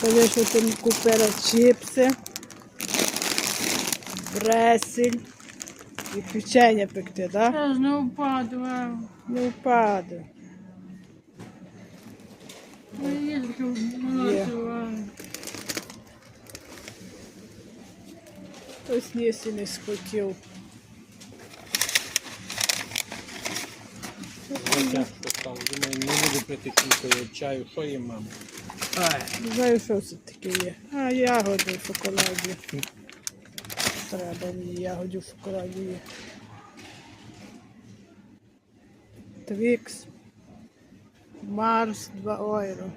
Коли що ти купила чіпси, бресель і печення пекти, так? Да? Не впаду. Не впаде. Ну, є таке молоко, Хтось не схотів. Тяжко стало. Думаю, не буду пити кількою чаю. Що їм, мама? Не знаю, що це таке є. А, ягоди в шоколаді. Треба мені ягоді в шоколаді є. Твікс. Марс 2 євро.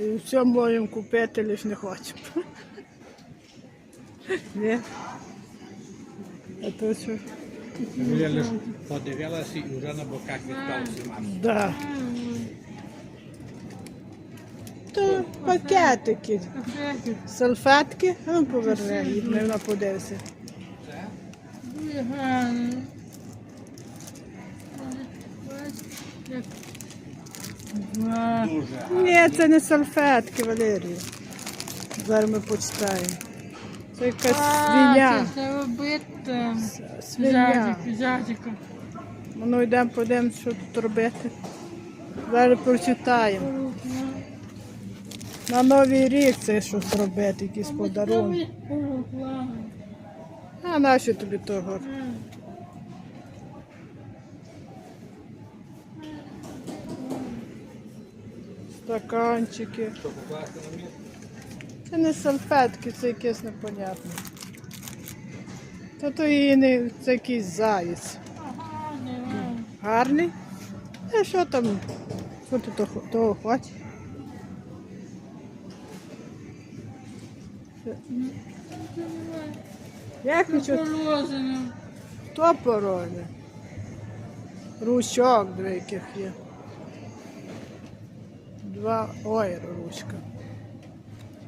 І все можемо купити, лише не хочемо. Ні? А то що? Я лише подивилася і вже на боках відпався мама. Да. То пакетики, салфетки, а ну поверни їх, не вона подивися. Дуже гарно. Ва. Дуже. Ні, це не салфетки, Валерія. Зараз ми почитаємо. Це якась свиня. Це треба бити. Свиня. Зазиком. Ну йдемо, подивимося, що тут робити. Зараз прочитаємо. На Новий рік це щось робити, якісь подарунки. А нащо тобі того? Стаканчики. Що покласти на місце? Це не салфетки, це якесь непонятне. Та то і не це якийсь заєць. Гарний? А що там? Що ти того, того хочеш? Як нічого? Хто пороже? Ручок яких є. Два ой, ручка.